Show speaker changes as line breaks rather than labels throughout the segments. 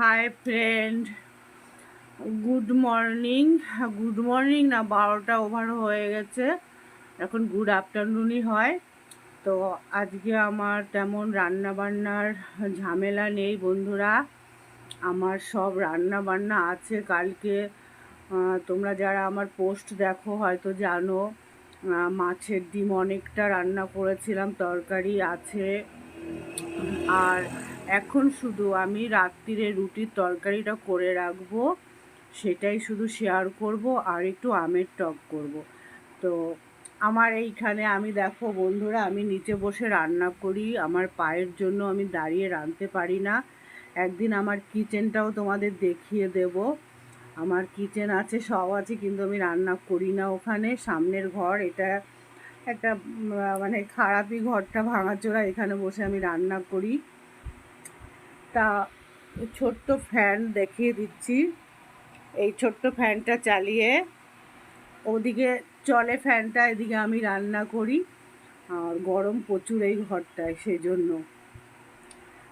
Hi friend good morning good morning না, বারোটা over হয়ে গেছে। এখন গুড আফটারনুনই হয়। তো আজকে আমার তেমন রান্না বান্নার ঝামেলা নেই বন্ধুরা। আমার সব রান্না বান্না আছে কালকে। তোমরা যারা আমার পোস্ট দেখো হয়তো জানো। মাছের ডিম অনেকটা রান্না করেছিলাম, তরকারি আছে। আর এখন শুধু আমি রাত্রিরে রুটির তরকারিটা করে রাখব, সেটাই শুধু শেয়ার করব আর একটু আমের টক করব। তো আমার এইখানে আমি দেখো বন্ধুরা, আমি নিচে বসে রান্না করি, আমার পায়ের জন্য আমি দাঁড়িয়ে রাঁধতে পারি না। একদিন আমার কিচেনটাও তোমাদের দেখিয়ে দেব। আমার কিচেন আছে, সব আছে, কিন্তু আমি রান্না করি না ওখানে। সামনের ঘর, এটা একটা মানে খারাপই ঘরটা ভাঙাচোরা, এখানে বসে আমি রান্না করি। তা ছোট্ট ফ্যান দেখিয়ে দিচ্ছি। এই ছোট্ট ফ্যানটা চালিয়ে ওদিকে চলে ফ্যানটা, এদিকে আমি রান্না করি। আর গরম প্রচুর এই ঘরটায় সেই জন্য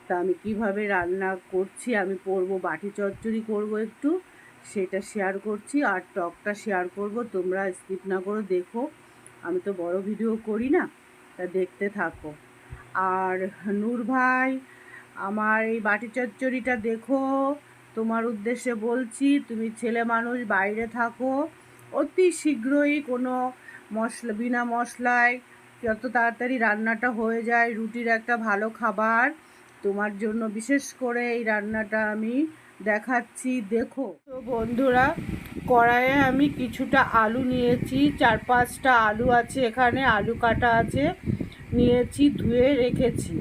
তা আমি কীভাবে রান্না করছি, আমি করব বাটি চচ্চড়ি করব একটু, সেটা শেয়ার করছি। আর টকটা শেয়ার করব, তোমরা স্কিপ না করে দেখো। আমি তো বড় ভিডিও করি না, তা দেখতে থাকো। আর নূর ভাই আমার এই বাটি চচ্চড়িটা দেখো। তোমার উদ্দেশ্যে বলছি, তুমি ছেলে মানুষ, বাইরে থাকো। অতি শীঘ্রই কোনো মশলা, বিনা মশলায় যত তাড়াতাড়ি রান্নাটা হয়ে যায়, রুটির একটা ভালো খাবার, তোমার জন্য বিশেষ করে এই রান্নাটা আমি দেখাচ্ছি, দেখো। তো বন্ধুরা, কড়াইয়ে আমি কিছুটা আলু নিয়েছি, চার পাঁচটা আলু আছে এখানে, আলু কাটা আছে, নিয়েছি, ধুয়ে রেখেছি।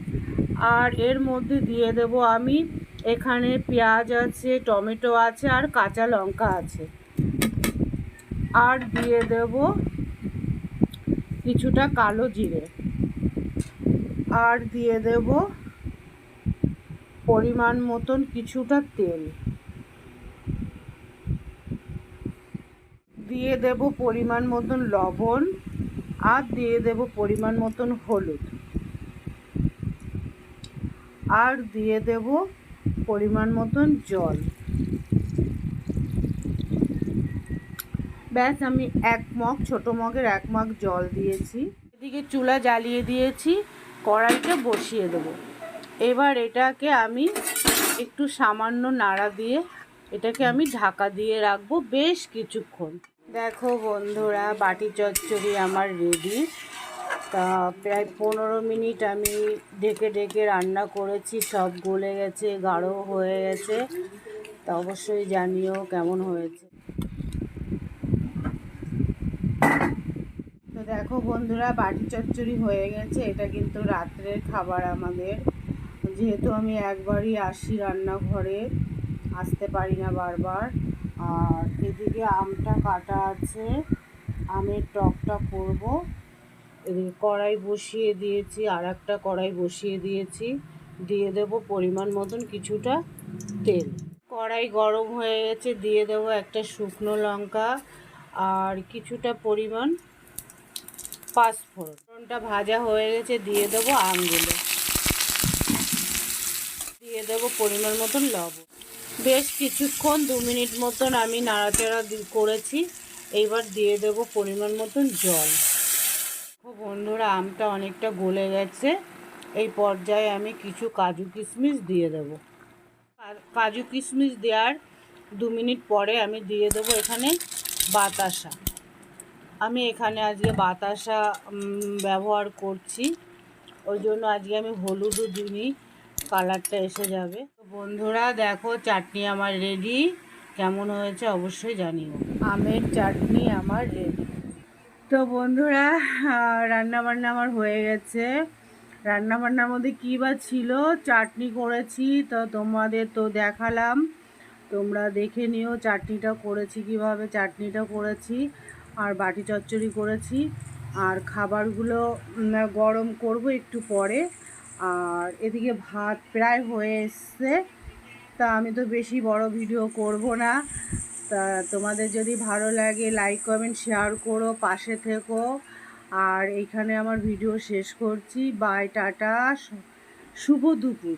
আর এর মধ্যে দিয়ে দেব আমি এখানে পেঁয়াজ আছে, টমেটো আছে আর কাঁচা লঙ্কা আছে। আর দিয়ে দেব কিছুটা কালো জিরে। আর দিয়ে দেব পরিমাণ মতন কিছুটা তেল। দিয়ে দেব পরিমাণ মতন লবণ। আর দিয়ে দেব পরিমাণ মতন হলুদ। আর দিয়ে দেব পরিমাণ মতন জল। ব্যাস, আমি এক মগ, ছোট মগের এক মগ জল দিয়েছি। এদিকে চুলা জ্বালিয়ে দিয়েছি, কড়াইতে বসিয়ে দেব। এবার এটাকে আমি একটু সামান্য নাড়া দিয়ে এটাকে আমি ঢাকা দিয়ে রাখব বেশ কিছুক্ষণ। দেখো বন্ধুরা, বাটি চচ্চড়ি আমার রেডি তা প্রায় পনেরো মিনিট আমি ডেকে ডেকে রান্না করেছি, সব গলে গেছে, গাঢ় হয়ে গেছে। তা অবশ্যই জানিও কেমন হয়েছে। তো দেখো বন্ধুরা, বাটি চচ্চড়ি হয়ে গেছে। এটা কিন্তু রাত্রের খাবার আমাদের। যেহেতু আমি একবারই আসি রান্নাঘরে, আসতে পারি না বারবার। আর এদিকে আমটা কাটা আছে। আমের টকটা করব। এদিকে কড়াই বসিয়ে দিয়েছি আর একটা কড়াই বসিয়ে দিয়েছি। দিয়ে দেব পরিমাণ মতন কিছুটা তেল। কড়াই গরম হয়ে গেছে, দিয়ে দেবো একটা শুকনো লঙ্কা আর কিছুটা পরিমাণ পাঁচফোড়নটা ভাজা হয়ে গেছে, দিয়ে দেবো আমগুলো দিয়ে দেবো পরিমাণ মতন লবণ। বেশ কিছুক্ষণ, দু মিনিট মতন আমি নাড়াচাড়া করেছি। এইবার দিয়ে দেবো পরিমাণ মতন জল। বন্ধুরা, আমটা অনেকটা গলে গেছে। এই পর্যায়ে আমি কিছু কাজু কিশমিশ দিয়ে দেবো। কাজু কিশমিশ দেওয়ার দু মিনিট পরে আমি দিয়ে দেবো এখানে বাতাসা। আমি এখানে আজকে বাতাসা ব্যবহার করছি। ওই জন্য আজকে আমি হলুদও দিইনি, কালারটা এসে যাবে। বন্ধুরা, দেখো চাটনি আমার রেডি। কেমন হয়েছে অবশ্যই জানিও। আমের চাটনি আমার রেডি। তো বন্ধুরা রান্না বান্না আমার হয়ে গেছে। রান্না বান্নার মধ্যে কী বা ছিল? চাটনি করেছি, তো তোমাদের তো দেখালাম। তোমরা দেখে নিও চাটনিটা করেছি কীভাবে। চাটনিটা করেছি আর বাটি চচ্চড়ি করেছি। আর খাবারগুলো গরম করব একটু পরে। আর এদিকে ভাত প্রায় হয়ে এসছে। তা আমি তো বেশি বড় ভিডিও করব না। তা তোমাদের যদি ভালো লাগে লাইক কমেন্ট শেয়ার করো, পাশে থেকো। আর এইখানে আমার ভিডিও শেষ করছি। বাই টাটা শুভ দুপুর।